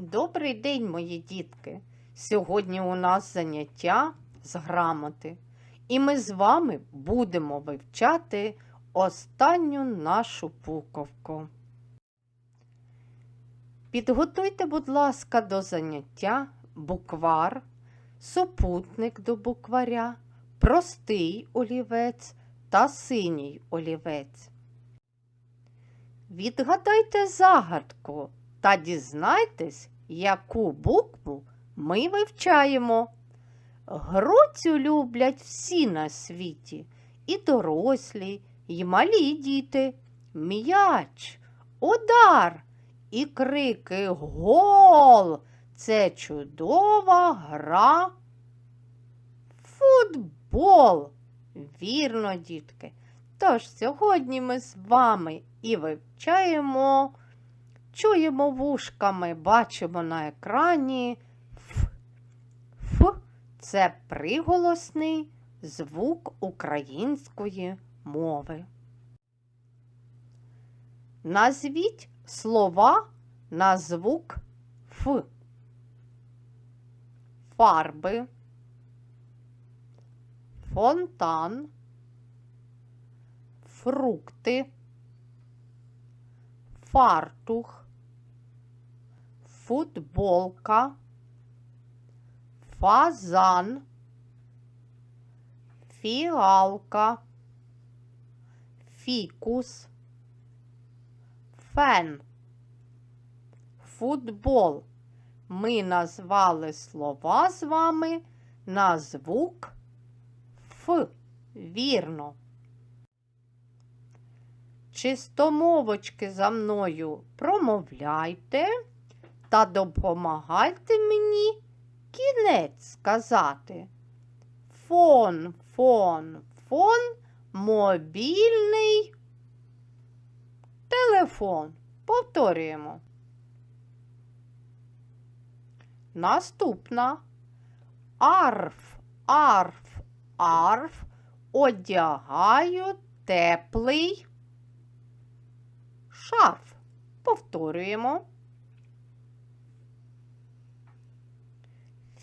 Добрий день, мої дітки! Сьогодні у нас заняття з грамоти, і ми з вами будемо вивчати останню нашу буковку. Підготуйте, будь ласка, до заняття буквар, супутник до букваря, простий олівець та синій олівець. Відгадайте загадку та дізнайтесь, яку букву ми вивчаємо. Гру цю люблять всі на світі, і дорослі, і малі діти. М'яч, удар і крики гол. Це чудова гра. Футбол. Вірно, дітки. Тож сьогодні ми з вами і вивчаємо, чуємо вушками, бачимо на екрані Ф. Ф це приголосний звук української мови. Назвіть слова на звук Ф. Фарби, фонтан, фрукти, фартух, футболка, фазан, фіалка, фікус, фен, футбол. Ми назвали слова з вами на звук Ф. Вірно. Чистомовочки за мною промовляйте та допомагайте мені кінець сказати. Фон, фон, фон, мобільний телефон. Повторюємо. Наступна. Арф, арф, арф. Одягаю теплий шарф. Повторюємо.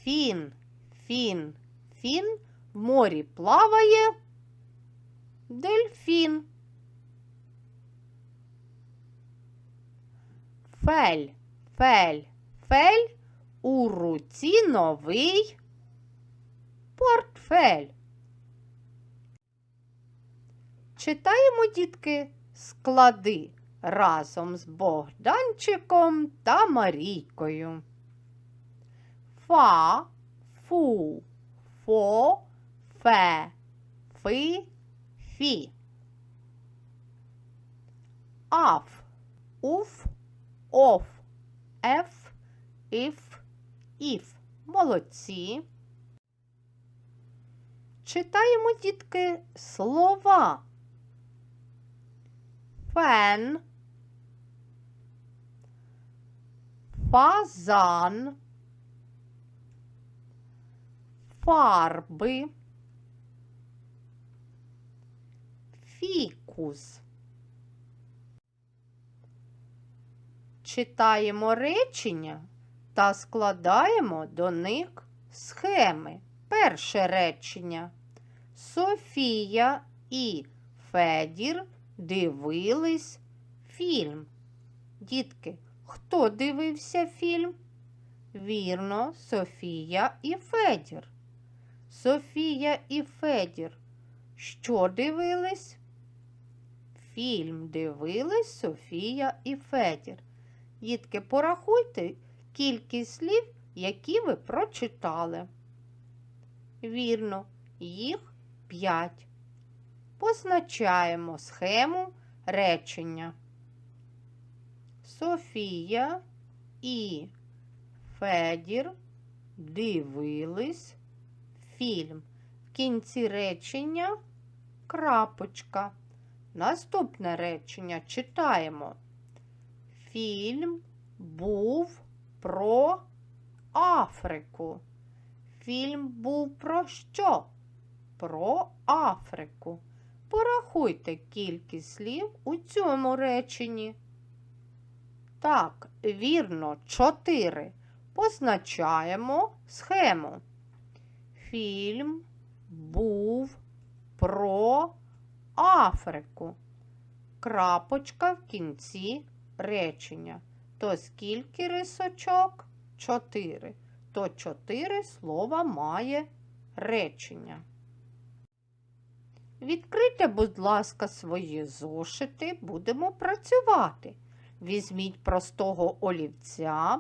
Фін, фін, фін. В морі плаває дельфін. Фель, фель, фель. У руці новий портфель. Читаємо, дітки, склади разом з Богданчиком та Марійкою. Фа, фу, фо, фе, фи, фі. Уф, оф, еф, іф, іф. Молодці. Читаємо, дітки, слова. Фен, фазан, фарби, фікус. Читаємо речення та складаємо до них схеми. Перше речення. Софія і Федір дивились фільм. Дітки, хто дивився фільм? Вірно, Софія і Федір. Софія і Федір. Що дивились? Фільм дивились Софія і Федір. Дітки, порахуйте кількість слів, які ви прочитали. Вірно, їх п'ять. Позначаємо схему речення. Софія і Федір дивились фільм. В кінці речення крапочка. Наступне речення читаємо. Фільм був про Африку. Фільм був про що? Про Африку. Порахуйте кількість слів у цьому реченні. Так, вірно, чотири. Позначаємо схему. Фільм був про Африку. Крапочка в кінці речення. То скільки рисочок? Чотири. То чотири слова має речення. Відкрийте, будь ласка, свої зошити, будемо працювати. Візьміть простого олівця,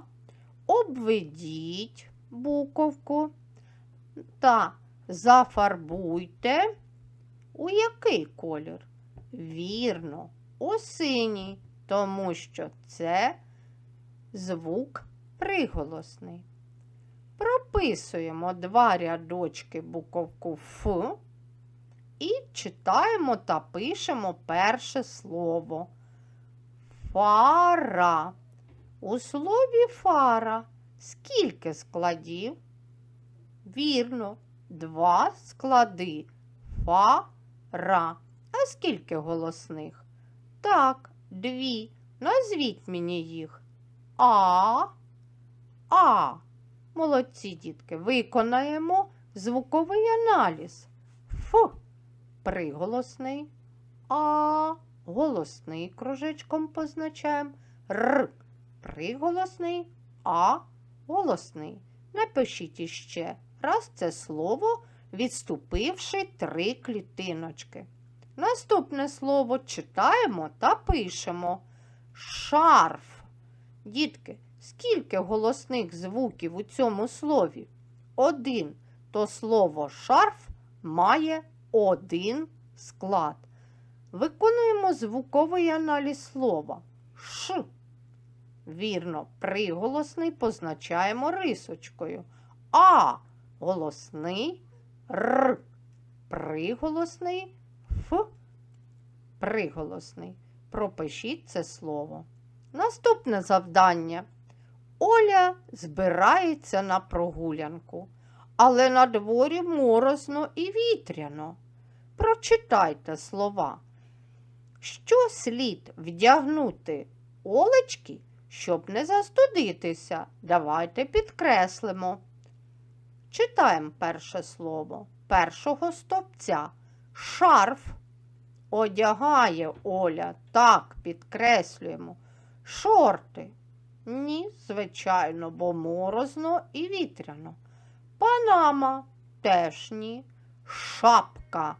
обведіть буковку та зафарбуйте у який колір? Вірно, у синій, тому що це звук приголосний. Прописуємо два рядочки буковку Ф і читаємо та пишемо перше слово. Фара. У слові фара скільки складів? Вірно, два склади. Фара. А скільки голосних? Так, дві. Назвіть мені їх. А. А. Молодці, дітки. Виконаємо звуковий аналіз. Ф. Приголосний. А. Голосний кружечком позначаємо. Р. Приголосний. А. Голосний. Напишіть іще раз це слово, відступивши три клітиночки. Наступне слово читаємо та пишемо. Шарф. Дітки, скільки голосних звуків у цьому слові? Один. То слово шарф має один склад. Виконуємо звуковий аналіз слова. Ш. Вірно, приголосний позначаємо рисочкою. А голосний, Р приголосний, Ф приголосний. Пропишіть це слово. Наступне завдання. Оля збирається на прогулянку, але на дворі морозно і вітряно. Прочитайте слова. Що слід вдягнути Олечки, щоб не застудитися? Давайте підкреслимо. Читаємо перше слово першого стопця. Шарф одягає Оля. Так, підкреслюємо. Шорти. Ні, звичайно, бо морозно і вітряно. Панама теж ні. Шапка.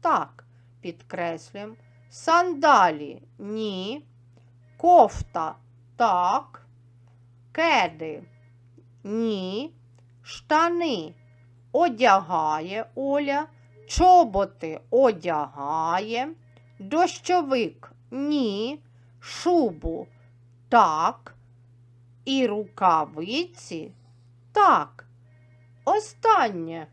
Так, підкреслюємо. Сандалі ні. Кофта так. Кеди ні. Штани одягає Оля. Чоботи одягає. Дощовик ні. Шубу так. І рукавиці так. Останнє.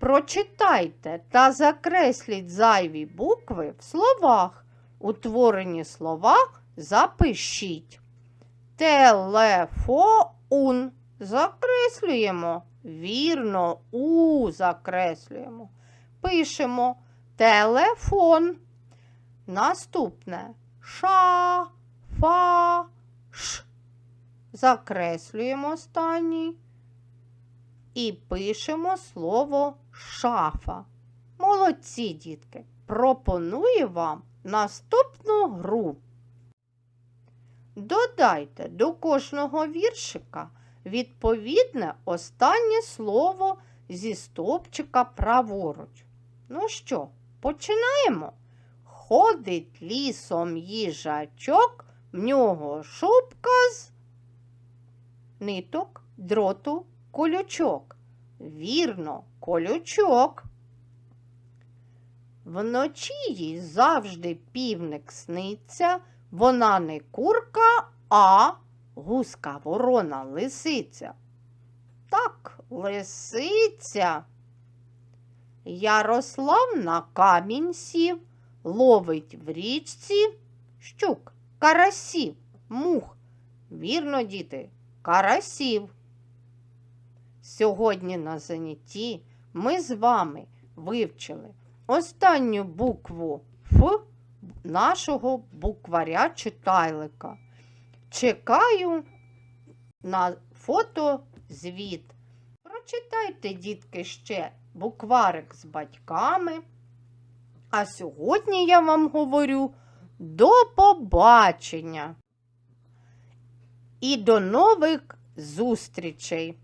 Прочитайте та закресліть зайві букви в словах. Утворені слова запишіть. Телефон. Закреслюємо. Вірно, у закреслюємо. Пишемо телефон. Наступне ша, фа, ш. Закреслюємо останній і пишемо слово шафа. Молодці, дітки! Пропоную вам наступну гру. Додайте до кожного віршика відповідне останнє слово зі стовпчика праворуч. Ну що, починаємо? Ходить лісом їжачок, в нього шубка з ниток, дроту, колючок. Вірно, колючок. Вночі їй завжди півник сниться, вона не курка, а гуска, ворона, лисиця. Так, лисиця. Ярослав на камінь сів, ловить в річці щук, карасів, мух. Вірно, діти, карасів. Сьогодні на занятті ми з вами вивчили останню букву Ф нашого букваря читайлика. Чекаю на фотозвіт. Прочитайте, дітки, ще букварик з батьками. А сьогодні я вам говорю до побачення і до нових зустрічей!